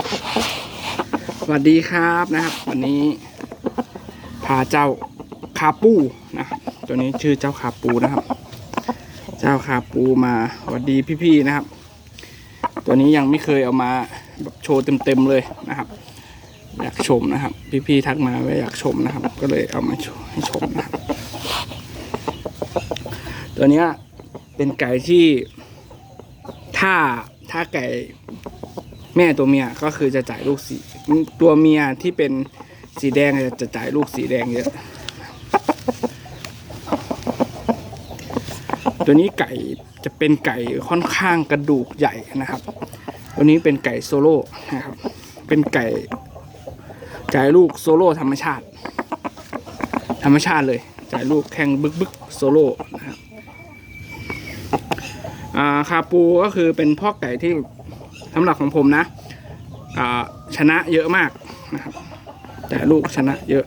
สวัสดีครับนะครับ วันนี้พาเจ้าคาปูนะตัวนี้ชื่อเจ้าคาปูนะครับ เจ้าคาปูมาสวัสดีพี่ๆนะครับ ตัวนี้ยังไม่เคยเอามาแบบโชว์เต็มๆเลยนะครับ อยากชมนะครับ พี่ๆทักมาว่าอยากชมนะครับ ก็เลยเอามาโชว์ให้ชมนะครับ ตัวนี้เป็นไก่ที่ถ้าถ้าไก่ แม่ตัวเมียก็คือจะจ่ายลูกสีตัวเมียที่เป็นสีแดงจะจ่ายลูกสีแดงเยอะตัวนี้ไก่จะเป็นไก่ค่อนข้างกระดูกใหญ่นะครับ ตัวนี้เป็นไก่โซโล่นะครับ เป็นไก่จ่ายลูกโซโล่ธรรมชาติ ธรรมชาติเลยจ่ายลูกแข่งบึกบึกโซโล่นะครับอ่าคาปูก็คือเป็นพ่อไก่ที่ สำหรับของผมนะชนะเยอะมากนะครับ แต่ลูกชนะเยอะ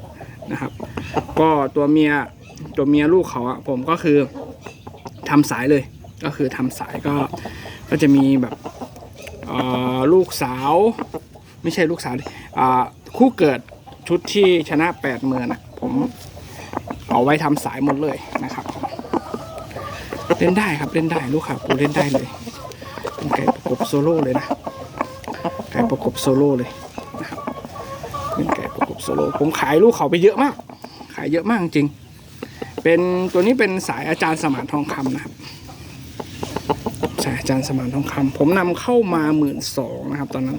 นะครับ ก็ตัวเมียตัวเมียลูกเขาอะผมก็คือทำสายเลยก็คือทำสายก็ก็จะมีแบบลูกสาว ไม่ใช่ลูกสาวคู่เกิดชุดที่ชนะแปดเมือนะผมเอาไว้ทำสายหมดเลยนะครับเล่นได้ครับเล่นได้ลูกค้าปูเล่นได้เลยเป็นไก่ประกบ ซโล่เลยนะไก่ประกบโซโล่เลยนะครับเป็นไก่ประกบโซโล่ผมขายลูกเขาไปเยอะมาก ขายเยอะมากจริง เป็นตัวนี้เป็นสายอาจารย์สมานทองคำนะครับสายอาจารย์สมานทองคำผมนำเข้ามาหมื่นสองนะครับ ตอนนั้น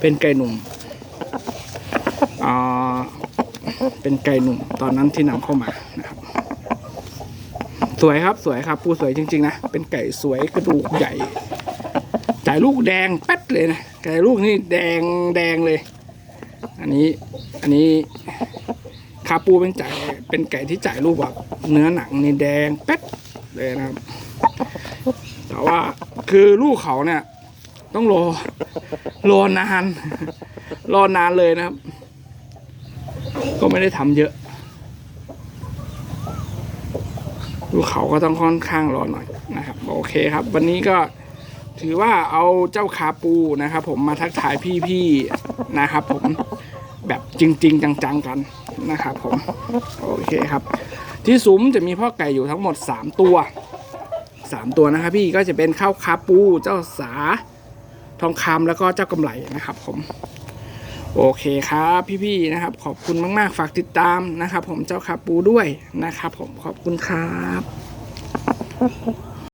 เป็นไก่หนุ่มอ่าเป็นไก่หนุ่มตอนนั้นที่นำเข้ามานะครับสวยครับสวยครับปูสวยจริงๆนะเป็นไก่สวยกระดูกใหญ่ จ่ายลูกแดงแป๊ดเลยนะไก่ลูกนี่แดงแดงเลย อันนี้อันนี้คาปูเป็นจ่ายเป็นไก่ที่จ่ายลูกแบบเนื้อหนังนี่แดงแป๊ดเลยนะครับ แต่ว่าคือลูกเขาเนี่ย ต้องรอรอนานรอนานเลยนะครับ ก็ไม่ได้ทำเยอะ ลูกเขาก็ต้องค่อนข้างรอหน่อยนะครับ โอเคครับ วันนี้ก็ ถือว่าเอาเจ้าคาปูนะครับ ผมมาทักทายพี่ๆนะครับ ผมแบบจริง ๆ จังๆกันนะครับ ผมโอเคครับ ที่ซุ้มจะมีพ่อไก่อยู่ทั้งหมด 3 ตัว 3 ตัวนะครับ พี่ก็จะเป็นข้าวคาปูเจ้าสาทองคำแล้วก็เจ้ากำไรนะครับ ผม โอเคครับ พี่ๆนะครับ ขอบคุณมากๆฝากติดตามนะครับ ผมเจ้าคาปูด้วยนะครับ ผมขอบคุณครับ